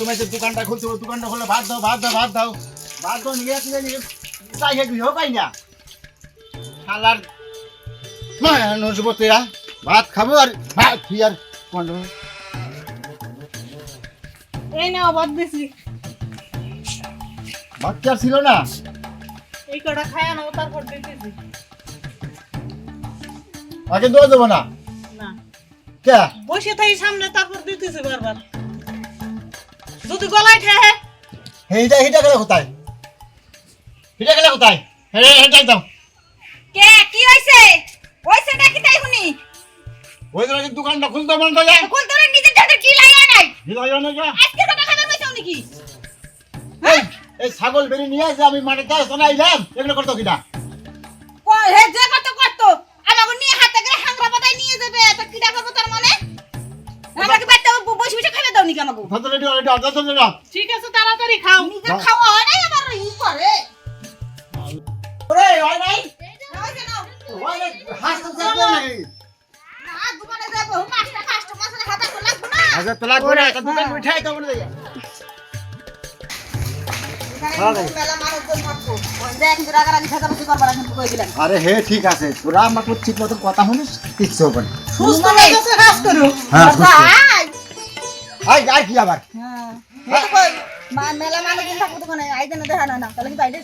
তুমি যে দোকানটা খুলছো ওই দোকানটা খুলে ভাত দাও ভাত দাও ভাত দাও। ভাত দাও নিয়ে আসলে তাই হেঁটে হোক পাই না। শালার নজবতেরা ভাত খাব আর ভাত কি আর কোন এই নাও বাদ দিছি। আর ছিল না? এই কটা খায় নাও তারপর দিতেছি আগে দোয়া দেবো না? না। কে? বসে থাকি সামনে তারপর দিতেছি বারবার। যদি গলায় ঠেহে হেটা হেটা গেলে কোথায় হেটা গেলে কোথায় হেটা একদম। কে কি হইছে হইছে নাকি তাই শুনি? ওই কি দোকানটা খুলতে মন করে কোন তোর নিজের ঢাকা কি লাইয়া নাই? না আজকে তো খাবার হইছে নাকি? এই ছাগল বেরি নিয়ে আসে আমি মাটিতে শোনাইলাম এগুলো করতো কিনা? ভাত রেডি চলে না। ঠিক আছে তাড়াতাড়ি খাও। হয় না ই করে? ওরে হয় নাই? হাসতে তোরা ঠিক মতো কথা শুনিস আর আর কি আবার মেলা মানে কিন্তু থাকব তখন আইতে না দেখা না তাহলে কিন্তু আইতে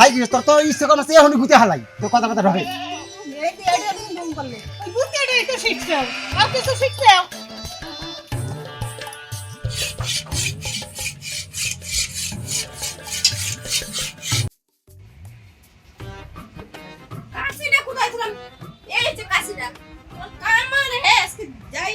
আই কি তোর তো ইচ্ছে কম আছে এখন গুতে হালাই তো কথা রবে কাশিটা কোথায় এই যে কাশিটা কামার হ্যাঁ যাই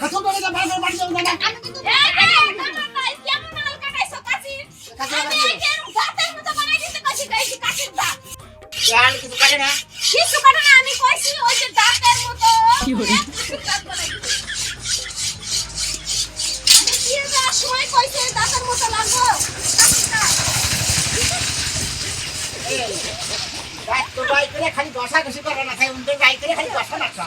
করে দাম ভালো বাড়ি যাবে না আমি কিন্তু এই কামার নাই কেমন নাল কাটাইছো কাশি আমি এই গাতের মতো বানাই দিতে কাশি গাইছি কাশির দাঁত কান কিছু কাটে না? কিছু কাটা না আমি কইছি ওই যে দাঁতের মতো কি হলো? দাঁত বানাই দিতে। আমি দিয়ে যাওয়ার সময় কইছে দাঁতের মতো লাগবো? রাত তো বাই করে খালি দশা খুশি করে না খাই উনকে বাই করে খালি দশা নাচা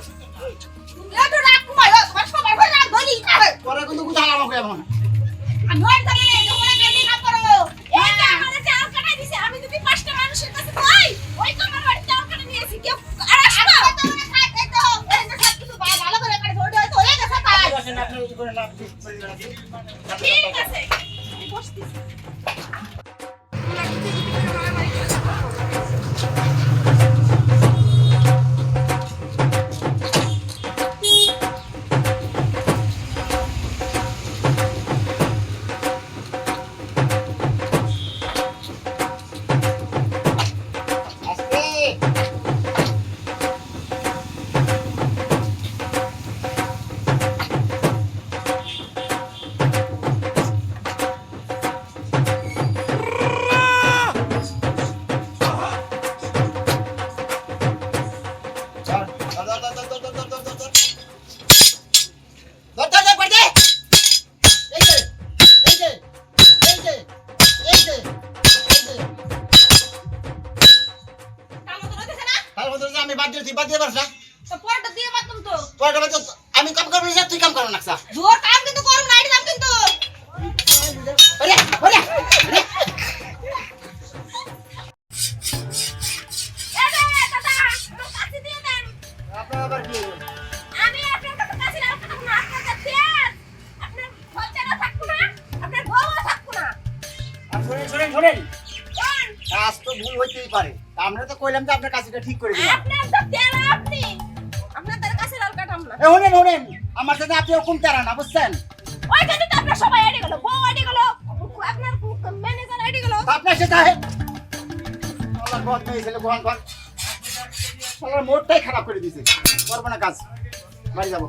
আচ্ছা। কাজ তো ভুল হইতেই পারে। আমরা তো কইলাম যে আপনার কাজটা ঠিক করে দিলাম। এ শুনেন আমার সাথে আপনি ওরকম তেরা না বুঝছেন? ওই কাজে তো আপনার সবাই আইডি গেল বউ আইডি গেল আপনার ম্যানেজার আইডি গেল। আপনার সাথে আমার বদ মেয়ে ছেলে গোহান ঘর মোটটাই খারাপ করে দিয়েছে। করব না কাজ বাড়ি যাব।